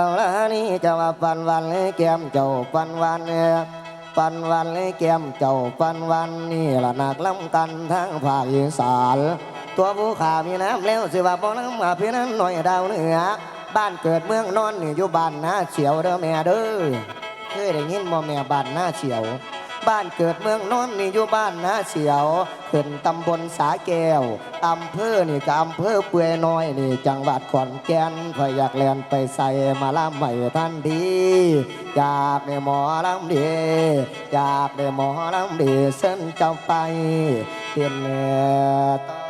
เอาละนี่จะว่าปันวันเลยแก้มเจ้าปันวันเนี่ยปันวันเลยแก้มเจ้าปันวันนี่ละนักล้ำกันทั้งภาคอีสานตัวผู้ขามีน้ำแล้วสิว่าบ่น้ำมาพี่นั้นหน่อยดาวเหนือบ้านเกิดเมืองนอนนี่อยู่บ้านนาเฉียวเด้อแม่เด้อเคยได้ยินบ่แม่บ้านนาเฉียว บ้านเกิดเมืองนอนนี่อยู่บ้านนาเฉียวขึ้นตำบลสาแก้วอำเภอนี่กับอำเภอเปื่อยน้อยนี่จังหวัดขอนแก่นพออยากเรียนไปใส่มาล่ำใหม่ท่านดีอยากได้หมอลำดีอยากได้หมอลำดีเส้นจ้าไปเป็นเนื้อตา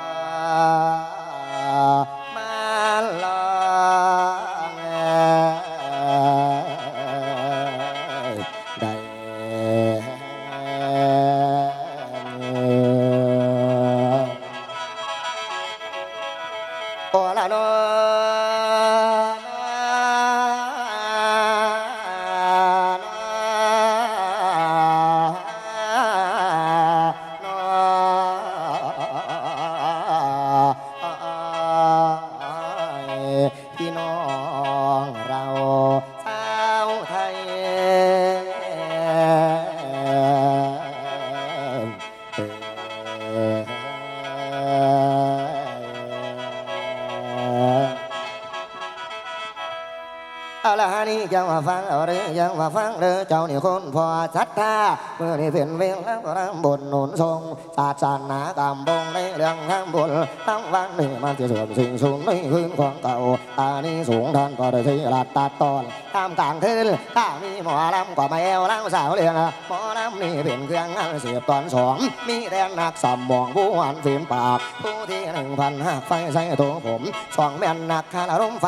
ะ นี่จังว่าฟังเอาเรื่องจังว่าฟังเด้อเจ้านี่คนพอชัดท่าเมื่อนี่เป็นเวลแล้วก็รำบนหนุนทรงศาสนากรรมบงในเรื่องทำบุญทั้งวันนี่มันจะเสื่อมสิ่งสูงในคืนของเก่าอันนี้สูงท่านก็ได้ที่ลาดตัดตอนตามกลางคืนถ้ามีหมอลำก็มาแอวล่าสาวเรียงหมอลำนี่เป็นเครื่องงานเสียบตอนสองมีแดนนักสมองผู้หวนฝีมปากผู้ที่หนึ่งพันห้าไฟใส่ตัวผมสองแม่นนักคารมไฟ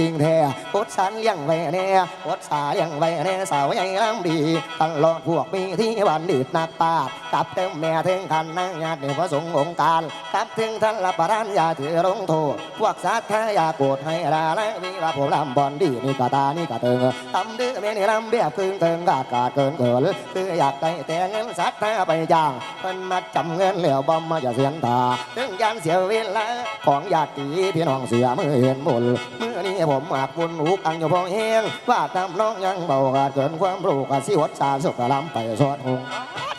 ยิงแท้พุทธสันเลี้ยงไว้แน่พุทธสาเลี้ยงไว้แน่สาวใหญ่ลำดีตลอดพวกมีที่บันดิตนักปาชญ์กับเต็มแม่ถึงขันนางญาติในพระสงฆ์องค์การกับถึงท่านละประธานยาถือลงโทษพวกสัตว์ทายาโกรธให้ลาและวิลาผมลำบอลดีนี่กะตานี่กะเติงทำดื้อไม่นี่ลำเบียบคืนเติงกาดกาดเกินเกินคืออยากได้แต่เงินสัตว์ทาไปจ้างมันมาจำเงินเหลียวบอมมาจะเสียนตาถึงยันเสียเวลาของญาติพี่น้องเสียมือเห็นบุญมือ ผมหากบุญหุกอังอยู่พอเฮงว่าตามน้องยังเบาขาดเกินความรู้กะสิวัดสาสุกะลำไปสวดหง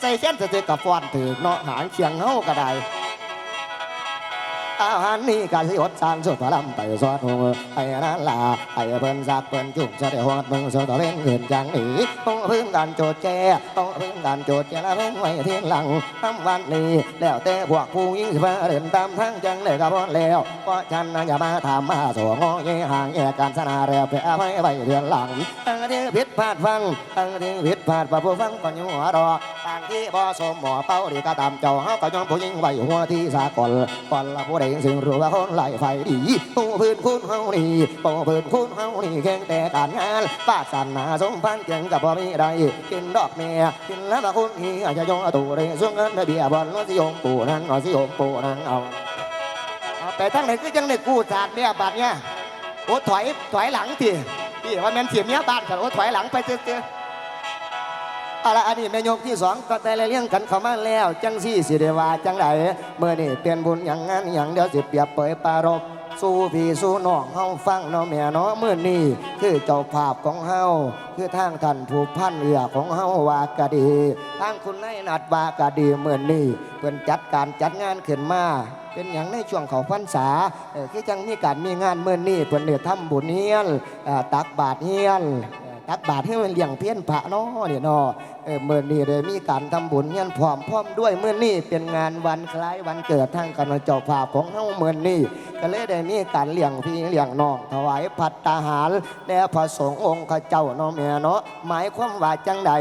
ใส่เส้นจะเจอกับฟอนถือเนาะหางเชียงเฮากะได้ อาหารนี่กาสิอดสานสุดพลัมไปสอดหงไอ้นั่นล่ะไอ้เพิ่นสักเพิ่นจุ่มจะได้หอดมึงสุดตะเว้นเงินจังหนีต้องพึ่งการโจดแจต้องพึ่งการโจดแจละเพิ่งไว้เทียนหลังทำวันนี้แล้วแต่พวกผู้ยิ่งสิมาเดินตามทางจังเลยกับพอแล้วเพราะฉันน่ะอย่ามาถามมาสวงอเยห่างแยกการสนาแล้วไปเอาไว้ไว้เทียนหลังตั้งที่ผิดพลาดฟังตั้งที่ผิดพลาดว่าผู้ฟังก็อยู่หัวรอต่างที่บ่สมหมอเป้าดีก็ตามเจ้าเฮาก็ยอมผู้ยิ่งไว้หัวที่สากลก่อนละผู้ใดสิ่งรู้ว่าคนไหลไฟดีผู้พื้นคุณเฮานี่ผู้พื้นคุณเฮานี่แข่งแต่การงานปาสันนาสมพันธ์เก่งกับบ่มีใดกินดอกแม่กินแล้วมาคุณนี่อาจจะยงอตัวเรส่งเงินเบียบอลน้อยสิยมปู่นั้นน้อสิยมปู่นั้นเอาเอาไปทั้งไหนก็ยังได้กู้ศาสตร์เนี่ยบัดเนี่ยโอ้ถอยถอยหลังทีพี่ว่าแมนเสียเมียบ้านกันโอ้ถอยหลังไปเจอ เอาละอันนี้แม่ยกที่สองก็แต่ละเลี้ยงกันเข้ามาแล้ว จังสี่สิเดว่าจังไดเมื่อนี่เป็นบุญอย่างงั้นอย่างเดียวสิเปรียบเปยปารบสู้พี่สู้น้องเฮาฟังเนาะแม่เนาะเมื่อนี่คือเจ้าภาพของเฮาคือทางท่านผู้พันเอือของเฮาว่ากะดีทางคุณนายนัดว่ากะดีเมื่อนี่เพิ่นจัดการจัดงานขึ้นมาเป็นอย่างในช่วงเขาพรรษาคือจังมีการมีงานเมื่อนี่เพิ่นเนี่ยทำบุญเฮียนตักบาตรเฮียน ตักบาตรให้มันเลี้ยงเพี้ยนพระเนาะเนี่ยเนาะเออเมื่อนี้เลยมีการทำบุญเงี้ยพร้อมพร้อมด้วยเมื่อนี้เป็นงานวันคล้ายวันเกิดทางคณะเจ้าภาพของเฮาเมื่อนี้ก็เลยได้มีการเลี้ยงพี่เลี้ยงน้องถวายพัตตาหารแด่พระสงฆ์องค์ข้าเจ้าเนาะแม่เนาะหมายความว่าจังใด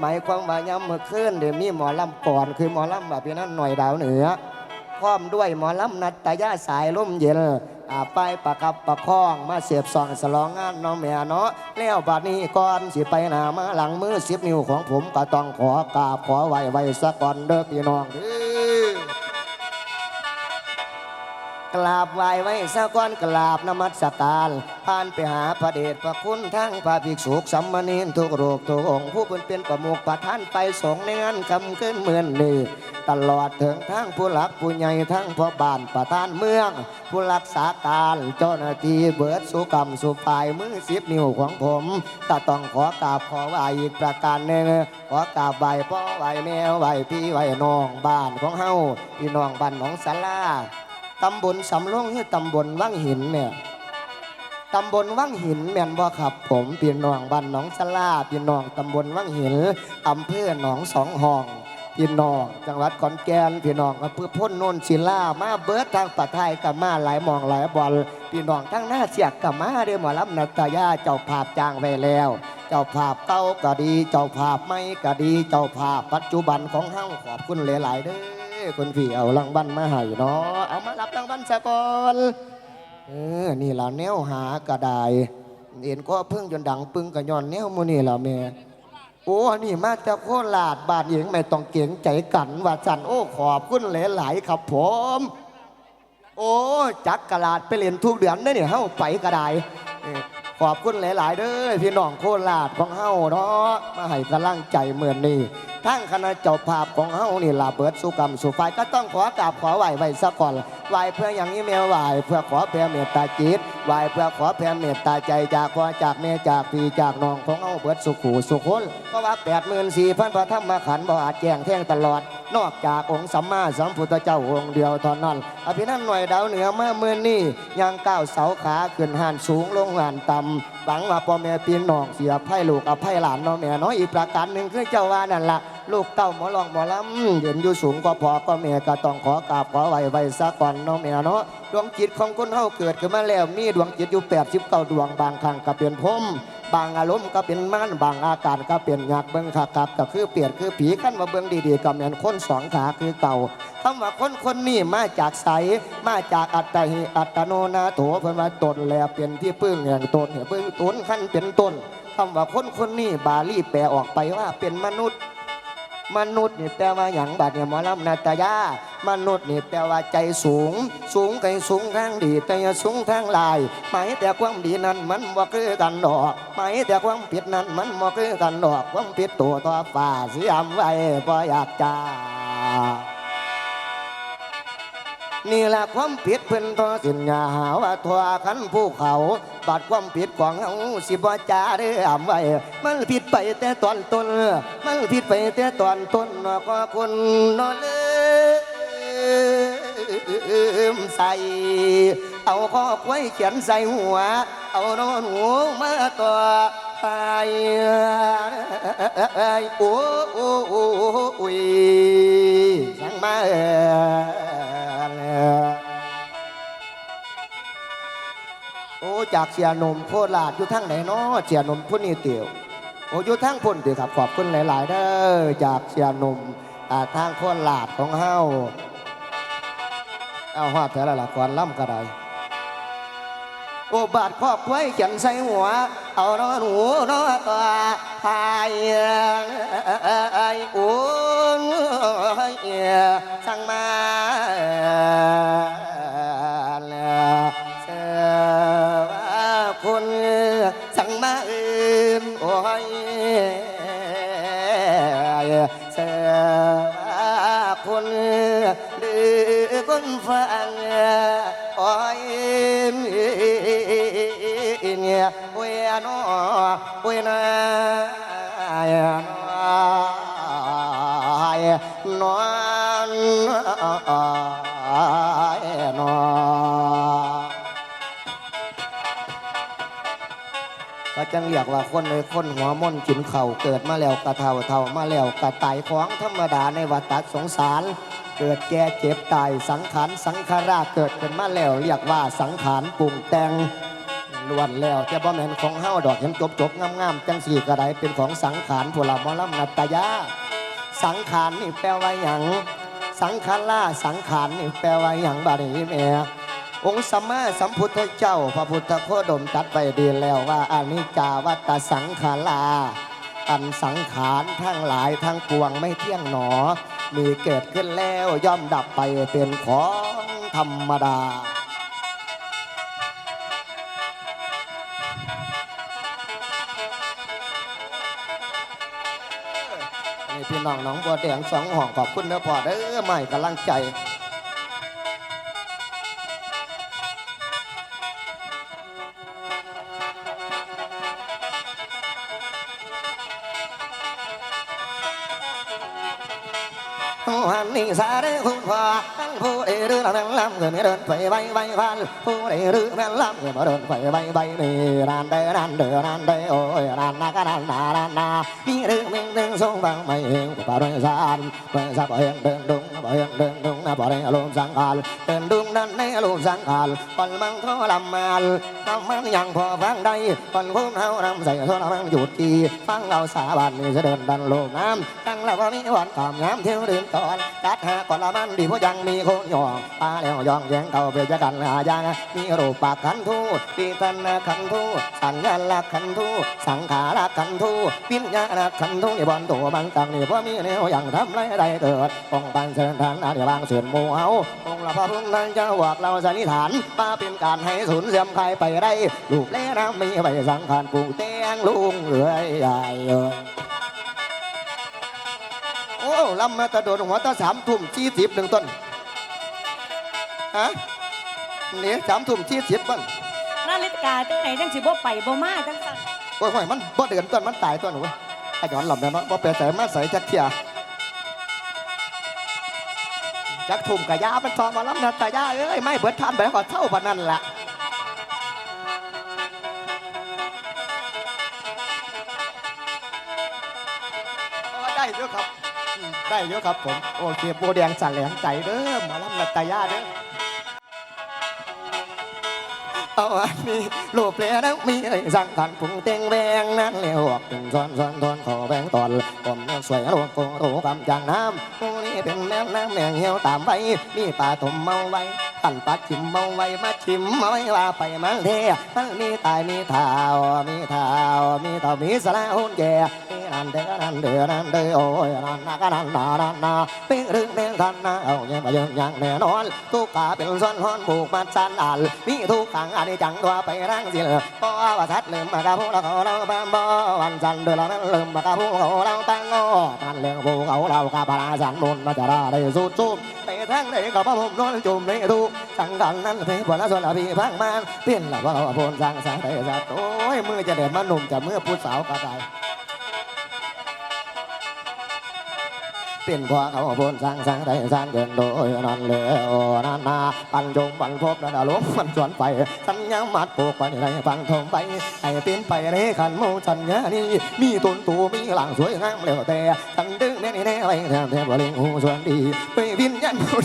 หมายความว่ายามเมื่อคืนเดี๋ยวมีหมอลำก่อนคือหมอลำแบบนั้นหน่อยดาวเหนือพร้อมด้วยหมอลำนัตยาสายล่มเย็น ไปประกับประคองมาเสียบซองสลองงานน้องแม่เนาะแล้วบัดนี้ก่อนสิไปหนามาหลังมือสิบนิ้วของผมก็ต้องขอกราบขอไหวไหวสักก่อนเด้อพี่น้องเด้อ กราบไหว้ไว้สะก้อนกราบนมัสการผ่านไปหาพระเดชพระคุณทั้งพระภิกษุสัมมานีนทุกโรคทุกองค์ผู้เป็นเป็นประมุขประธานไปสงในงานคำขึ้นเหมือนนี้ตลอดถึงทั้งผู้หลักผู้ใหญ่ทั้งพ่อบ้านประธานเมือง ผู้รักษาการเจ้าหน้าที่เบิดสุกรรมสุปลายมือสิบนิ้วของผมก็ต้องขอกราบขอไหวอีกประการหนึ่งขอกราบไหวพ่อไหวแม่ไหวพี่ไหวน้องบ้านของเฮาพี่น้องบ้านหนองสาลา ตำบลสำโรงคือตำบลวังหินเนี่ยตำบลวังหินแม่นบ่ครับ ผมพี่น้องบ้านหนองสลาพี่น้องตำบลวังหินอำเภอหนองสองห้องพี่น้องจังหวัดขอนแก่นพี่น้องอำเภอพ้นโนนศิลามาเบิดทางปะไทยกับมาหลายมองหลายบอลพี่น้องทั้งหน้าเสียกกับมาเด้อหมอลำนัตยาเจ้าภาพจ้างไว้แล้ว เจ้าภาพเต้าก็ดี เจ้าภาพไม่ก็ดี เจ้าภาพปัจจุบันของเฮาขอบคุณหลายๆเด้อ คนพี่เอารางวัลมาให้เนาะเอามารับรางวัลซะก่อนเออนี่ล่ะแนวหากระไดเอ็นก็เพิ่งจนดังปึงกระย้อนแนวมูนี่ล่ะแม่โอ้นี่มาจากโคราชบาดเองไม่ต้องเก่งใจกันว่าจันโอ้ขอบคุณหลายๆครับผม โอ้จักกระลาดไปเรียนทุกเดือนได้เนี่ยเฮาไปกระได ขอบคุณหลาย ๆ เด้อพี่น้องโคราชของเฮาเนาะมาให้กำลังใจเหมือนนี่ทั้งคณะเจ้าภาพของเฮานี่ลาเบิดสุกรรมสุไฟก็ต้องขอกราบขอไหวไว้ซะก่อนไหวเพื่ออย่างนี้แม่ไหวเพื่อขอแผ่เมตตาจิตไหวเพื่อขอแผ่เมตตาใจจากพ่อจากแม่จากพี่จากน้องของเฮาเบิดสุขูสุขคนเพราะว่า84,000พระธรรมขันธ์บ่อาจแจ้งแท่งตลอด นอกจากองค์สัมมาสัมพุทธเจ้าองค์เดียวเท่านั้น อภินันท์หน่อยดาวเหนือมาเมื่อนี่ยังก้าวเสาขาขึ้นหันสูงลงหันต่ำหวังว่าพ่อแม่พี่น้องเสียไพ่ลูกอภัยหลานน้องแม่น้อยอีกประการหนึ่งคือเจ้าว่านั่นละลูกเต้าหมอลองหมอลำเห็นอยู่สูงก็พอก็แม่ก็ต้องขอกราบขอไหวไหว้สักก่อนน้องแม่เนาะดวงจิตของคนเฮาเกิดขึ้นมาแล้วมีดวงจิตอยู่แปดสิบเก้าดวงบางครั้งก็เป็นพรมบางอารมณ์ก็เป็นม่านบางอาการก็เป็นอยากเบิ้งขากับก็คือเปลี่ยนคือผีขั้นมาเบิ้งดีๆก็เหมือนคนสองขาคือเก่าคำว่าคนคนนี้มาจากใสมาจากอัตตหิอัตโนนาโถเพิ่นว่าตนแลเป็นที่พึ่งแห่งตนเนี่ยเบิ้งตนขั้นเป็นต้นคำว่าคนคนนี้บาลีแปลออกไปว่าเป็นมนุษย์ มนุษย์นี่แปลว่าอย่างบาดเนี่ยหมอลำนาตายามนุษย์นี่แปลว่าใจสูง สูงไกสูงทางดี แต่อย่าสูงทางลายหมายแต่ความดีนั้นมันบ่คือกันดอกหมายแต่ความผิดนั้นมันบ่คือกันดอกความผิดตัวต่อฝ่าเสียมไว้บ่อยากจ้า นี่ละความผิดเพิ่นทอสินยาหาว่าทัวขันภูเขาบัดความผิดของเฮาสิบ่จาได้อำไว้ มันผิดไปแต่ตอนต้น มันผิดไปแต่ตอนต้นก็คนนอนลืมใส่เอาข้อไว้เขียนใส่หัว เอานอนหัวมาต่อไปโอ้โอ้โอ้ยสังมา โอ้จากเสียนมโคราชอยู่ทั้งไหนเนาะเสียนมพุ่นนี่เตียวโอ้อยู่ทั้งพุ่นเตียวครับขอบคุณหลาย ๆเด้อจากเสียนมอ่าทางโคราชของเฮาเอาฮอดแถวละละก่อนล่ำก็ได้โอ้บาดครอบไว้เขียนใส่หัว เอาน้อนหูนอตัวพายโอ้ย ฟังโอ้ยเนี่ยเวนอเวนายนอนนอน จังเรียกว่าคนในคนหัวม่นกินเข่าเกิดมาแล้วกระเท่าเท่ามาแล้วกระตายของธรรมดาในวัฏสงสาร เกิดแก่เจ็บตายสังขารสังขาราเกิดขึ้นมาแล้วเรียกว่าสังขารปรุงแต่งล้วนแล้วแต่บ่แม่นของเฮาดอกเห็นจบจบงามๆจังสี่กระไดเป็นของสังขารพวเราหมอลำนัตยาสังขารนี่แปลว่าหยังสังขาราสังขารนี่แปลว่าหยังบาดนี้แม่ องค์สัมมาสัมพุทธเจ้า พระพุทธโคดมตัดไปดีแล้วว่าอนิจจาวัตสังขาราอันสังขารทั้งหลายทั้งปวงไม่เที่ยงหนอ มีเกิดขึ้นแล้วย่อมดับไปเป็นของธรรมดาพี่น้องน้องบัวแดงสองห่องขอบคุณนะพ่อเด้อใหม่กำลังใจ หันนี่สาเด้คุณพ่อทั้งผู้ใดหรือละแม่นลำเกินเดินไปใบใบพันผู้ใดหรือแม่นลำเกินมาเดินไปใบใบนี่นานเด้อนานเด้อนานเด้อโอ้ยนานนาก็นานนานานนามีเรื่องเมืองเรื่องทรงบางไม่เองป่าด้วยสานเมื่อสับเฮงเดินดุงบ่งเดินนะบ่ได้อารมณ์สังขารเดินดุงนั้นในอารมณ์สังขารปันมังโทลำมาลทำมันยังพอฟังได้ปันพุ่มเฮานำใส่ทรมังหยุดทีฟังเราสาบานนี่จะเดินดันโลกน้ำตั้งแล้วว่ามีวันความงามเที่ยวเดินก่อนกัดหาก่อนละมันดีเพราะยังมีคนยองตาแล้วยองแยงเก่าเปรียกันหายางมีรูปปากขันทูปีตันขันทูสัญญาลักขันทูสังขารักขันทูวิญญาณขันทูนี่บอลตัวมันตังนี่เพราะมีแนวอย่างทำไรได้เกิดองปันเชิญทานอาเดียบางเสือนหมูเอาองค์ละพระพุทธนั้นจะบอกเราสันนิษฐานมาเป็นการให้สูญเสียมใครไปได้ลูกเล่น้ำมีใบสังขารปลูกเตียงลุงเรื่อยใหญ่เอ้ยโอ้ลำมาแตะโดนหัวตาสามทุ่มชี้สิบหนึ่งต้นฮะเนี่ยสามทุ่มชี้สิบบ้านนาฬิกาจังไหนจังสิบ่ไปบ่มาจังสั่นโอ้ยโอ้ยมันบ่เดือนต้นมันตายต้นหนูไอ้ย้อนหลับแล้วเนาะบ่ไปใส่มาใส่จักเทีย จักทุ่มกะยามันทองมาล้ำนะตายาเอ้ยไม่เบิดทานไปแล้วก็เท่าปานนั่นแหละได้เยอะครับ ได้เยอะครับผม โอเคโบแดงสั่นแหลมใจเด้อหมาล้ำนะตายาเด้อเอาอันนี้รูปเปลี่ยนมีไอ้สังขันปุ่งเต็งแบงนั้นเลี้ยวออกถึงซ้อนซ้อนทอนขอแบงตอน ผมน้สวยโลกโกโรกำจางน้ำผู้นี้เป็นแม่น้ำแมงเหี่ยวตามไว้มีปลาตุ่มเมาไว้ขันปลาชิมเมาไว้มาชิมเอาไว้ว่าไปมันเทมันมีตายมีเท้ามีเท้ามีเท้ามีสละหุ่นแย่มีนันเดือนันเดือนันเดือโอ้ยนันนากนันนานันนาเป็นเรื่องแมงทันนาเอาเนี่ยมาเยังยังแน่นอนทุกขาเป็นซ้อนห้อนผูกมัดสันอันมีทุกขังอันนี้จังตัวไปรังสิลยเพราะว่าทัดลืมมากระพูเราเขาเราบ้าบ่วันจันทร์เดือนละนั้นลืมมากระพูเขาเราตงโง่ตันเลี้ยงภูเขาเรากาพาราสันมุนมาจะได้ได้สุดจุบไปทั้งไหนก็พระผมนอนจุ่มในทุกสังกันนั้นเทพละส่วนละพี่พังมันเปลี่ยนละว่าเราพนสังสารได้สัตว์โอ้ยมือจะเด็ดมาหนุ่มจะเมื่อผู้สาวกระจ เป็นเพราะเขาพนสร้างสร้างได้สร้างเกินโดยนั่นเลยโอนานาปันจงปันพบนั่นลมมันสวนไปสัญญามัดผูกไปในฟังทงไปให้เป็นไปในขันโมสัญญานี้มีต้นตูมีหลังสวยงามแล้วแต่ทันดึงแน่นี่แน่ไว้แทนแทนบริงหูส่วนดีไปวิญญาณพุทธ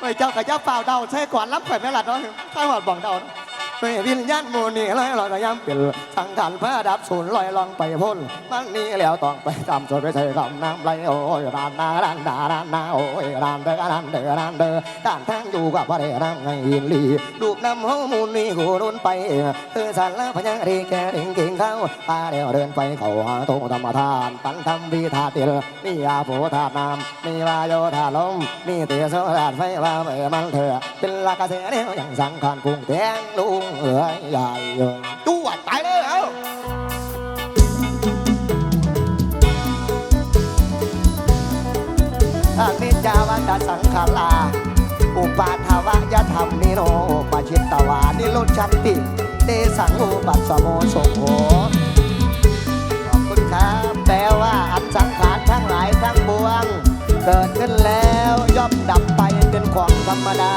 ไปเจ้ากับเจ้าเปล่าเดาใช่ก่อนรับข่อยแม่หลัดเนาะข้าวหอดบ่องเดาเนาะ ม่วิญญาณหมูนี่เลยลอยก็ย้ำเป็นสังขารพระดับศูนย์ลอยลองไปพ้นมันนี่แล้วต้องไปตามสดไปใส่คำน้ำไหลโอ้ยรานนาดานนาดานนาโอ้ยรานเด้อรานเด้อรานเด้อด้านทางอยู่กับพระเดรังไงยินลีลูน้ำหัวมูนี่กูรุนไปเออสันละพญาดีแกเด้งเก่งเข้าพาเดียวเดินไปเขาหาตรงธรรมทานปันทำวีธาเตียมีอาโภธาน้ำมีวายโยธาลมมีเตียโสธาไฟว่าเมื่อมันเถอะเป็นลากาเสียเดียวอย่างสังขารพุงแทงลุงเอ๋ยใหญ่เอ๋ยตู้อะตายเลยเอ้าอานิจจาวัตสังขาราอุปาทาวะยธรรมนิโรปชิตตวานิโรชันติเตสังอุปัสสโมโสโหขอบคุณครับแปลว่าอันสังขารทั้งหลายทั้งปวง เกิดขึ้นแล้วย่อมดับไปเป็นของธรรมดา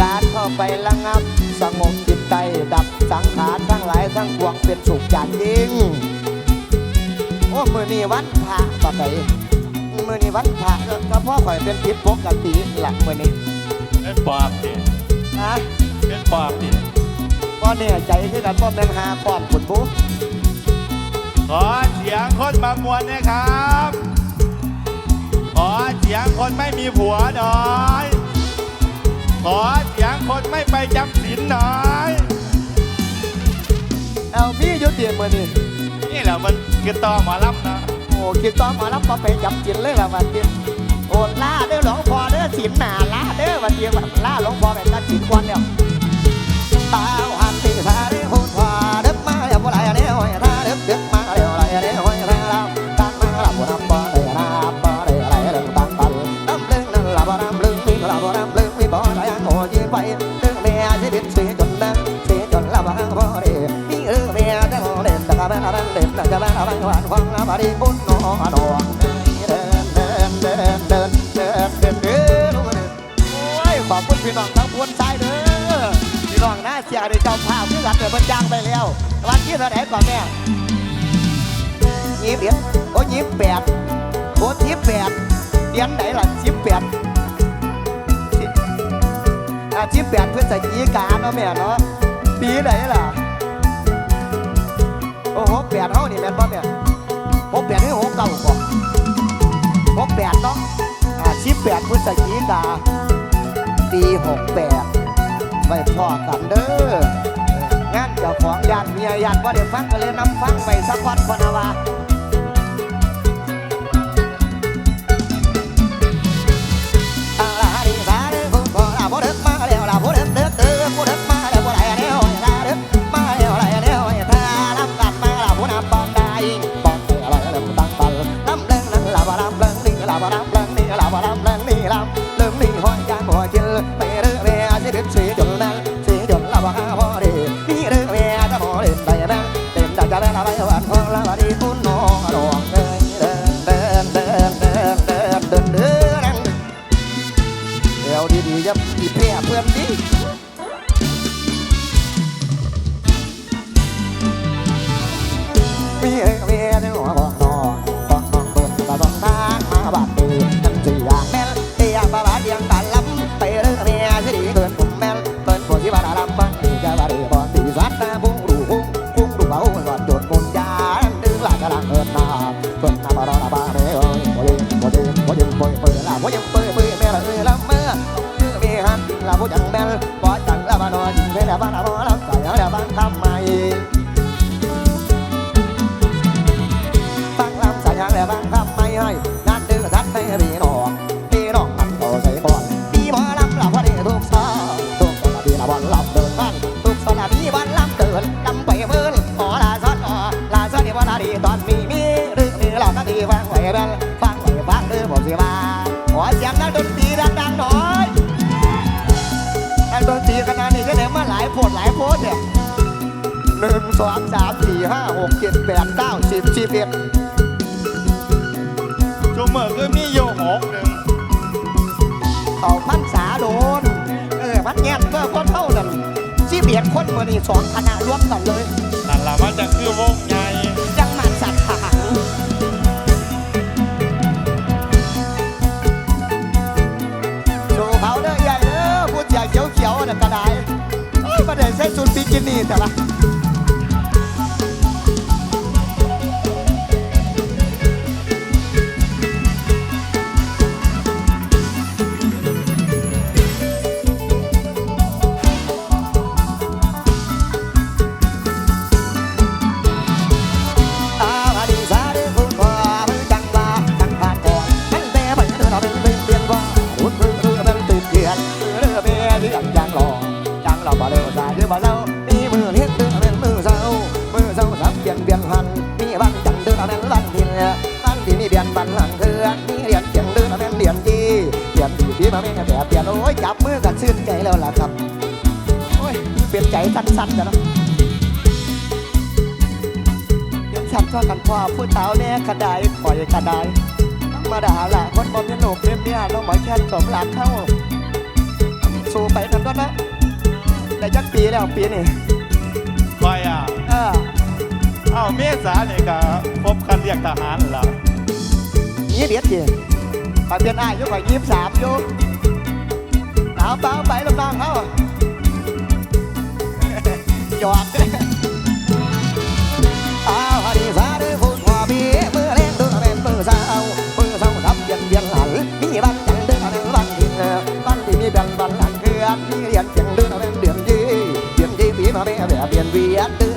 การเข้าไประงับ สงบจิตใจดับสังขารทั้งหลายทั้งปวงเป็นสุขอย่างยิ่งโอ้มือนี้วันพระปะไก่มือนี้วันพระก็ก็พ่อข่อยเป็นผิดปกติแหละมือนี้เป็นปอบดินะเป็นปอบดิพ่อเนี่ยใจคือกันพ่อเป็นหาป้อมขุนบุขอเสียงคนมามวนนะครับ ขอเสียงคนไม่มีผัวหน่อย ขอเสียงคนไม่ไปจำศีลหน่อยเอามีอยุติมือนี้นี่แหละมันคือต่อหมอลำนะโอ้คิดต้อมารับมาไปจับกินเลยละวันเดียวโอ้ล่าเด้อหลวงพ่อเด้อสินหนาล่าเด้อวันเดียวล่าหลวงพ่อแบบตัดสินควันเนี่ยตาหันตีสาเด้อพูดว่าเด็บมาแล้วบ่ไรเด้อโอ้ยตา บารีบุญนอดอกเดินเดินเดินเดินเดินเดินเดินโอ้ยขอบคุณพี่น้องทั้งพวนซ้าเด้อพี่น้องนะเสียในเจ้าภาพที่หลังเดือบจังไปแล้ววันที่เราไหร่ก่อนแม่ยิ้มเอ็ดโอ้ยิ้สิบแปดโอ้ยิ้สิบแปดเดืยนไหนล่ะยิ้สิบแปดอาชีพแปดเพื่อใส่ยีกาเนาะแม่เนาะปีไหนล่ะโอ้โหแปดเท่านี่แม่ป้าแม่ แปดให้หกเก้าก่อนหกแปดต้าะอ่าสิบแปดพฤศจิกาปีหกแปดไปพอกันเด้องั้นเจ้าของยานเมียยานว่าเดี๋ยวฟังก็เลยนำฟังไปสักพันพนาวา We me, eh, me, me, โพดหลายโพดเนี่ยหนึ่งสองสามสี่ห้าหกเจ็ดแปดเก้าสิบสิบเอ็ดชูมือคือมีโยหกหนึ่งเอาพันษาโดน เออพันแง่เมื่คนเท่านั้นสิบเอ็ดคนเมื่อนี่สองคณะรวมกันเลยนั่นแหละมันจะคือวงใหญ่ กินนี่แต่ละ ปีนี่คอยอะเอ้าเมษาเนี่ยก็พบคันเรียกทหารล่ะยี่เดียดจีปาเปลี่ยนอายุกว่ายี่สิบสามอยู่เอาเปล่าไปลำบางเขาหยอก we are doing.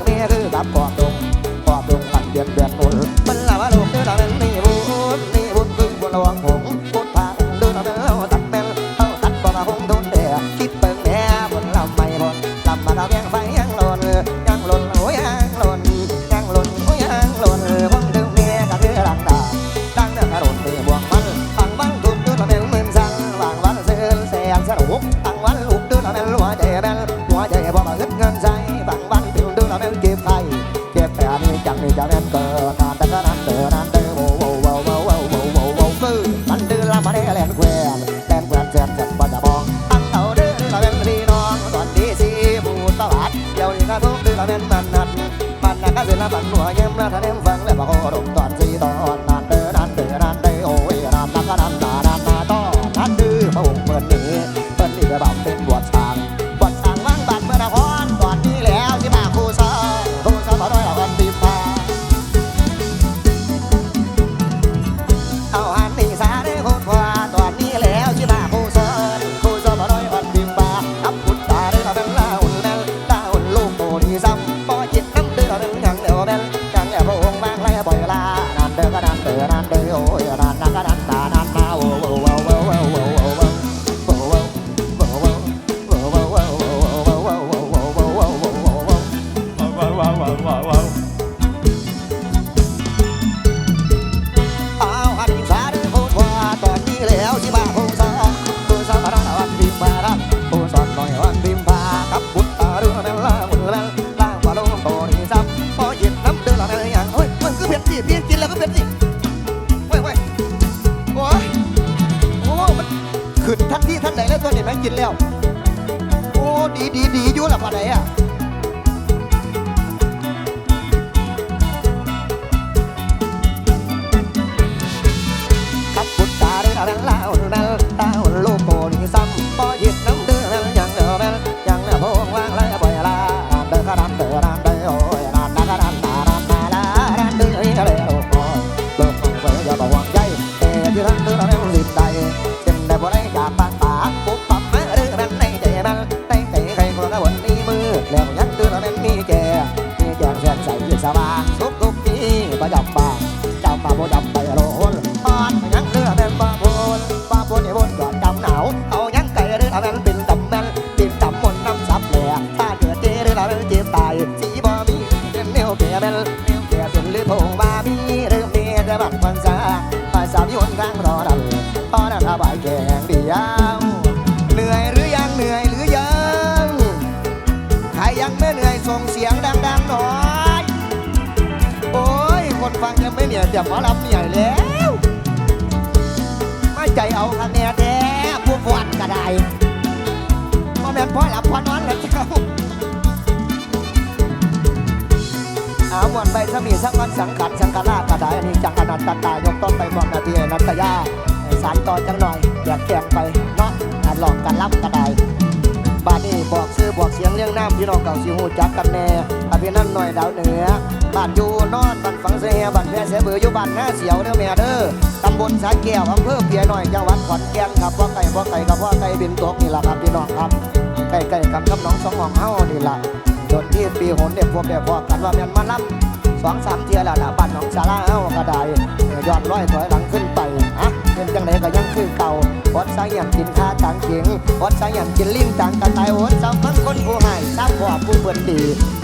ยังไม่เหนื่อยแต่หมอลำเหนื่อยแล้วไม่ใจเอาคะแนนแท้พวกวันก็ได้พ่อแม่นพ่อหลับพ่อนอนแล้วเจ้าเอาหมวนไปสมีสักวันสังขัดสังฆราก็ได้อันนี้จังอนันตตายกต้นไปมอบนาทีให้นัตยาสารต่อจังหน่อยแยกแกงไปเนาะหลอกการรับก็ได้ บานนี้บอกซื้อบอกเสียงเลี้ยงน้ำพี่น้องเก่าสิหูจักกันแน่อาพี่นั่นหน่อยดาวเหนือบ้านอยู่นอนบ้านฝังเสียบ้านแพร่เสียเบืออยู่บ้านหน้าเสียวเด้อแม่เด้อตำบลสาแก้วอำเภอเพียหน่อยจังหวัดขอนแก่นครับว่าไก่ว่าไก่กับว่าไก่บินตกนี่ละครับพี่น้องครับไก่ไก่กับกับน้องสองหองเฮานี่ล่ะจนที่ปีหนเด็กพวกเด็กพวกกันว่าแม่นมาล้ำสองสามเทียแล้วล่ะบ้านหนองสาราเฮาก็ได้ย้อนร้อยถอยหลังขึ้น เป็นจังไดก็ยังคือเก่าวัดสายหยันกินข้าจางเขียงวัดสายหยันกินลิ้นต่างกระต่ายวัดสามพันคนผู้ให้สร้างพ่อผู้เปิ่นดี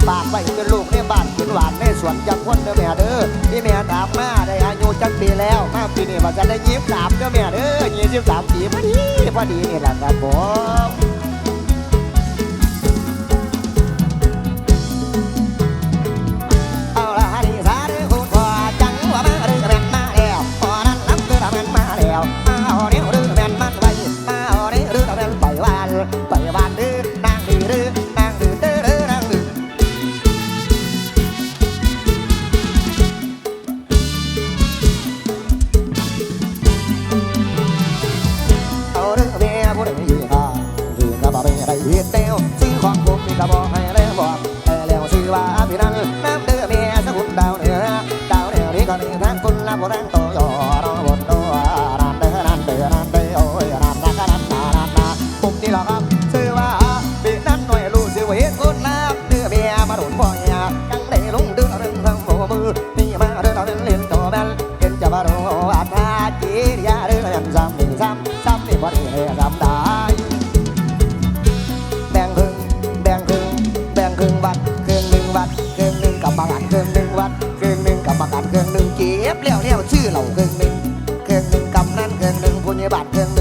ปากไว้เป็นลูกในบ้านกินหวานในสวนจังคนเด้อแม่เด้อที่แม่ถามมาได้อายุจักปีแล้วมาปีนี้ว่าจะได้ยี่สิบสามเด้อแม่เด้อยี่สิบสามปีพอดีพอดีนี่แหละครับผม เครื่งหนึ่งกำนันเครื่งหนึ่งผู้ใหญ่บ้านเครื่งหนึ่ง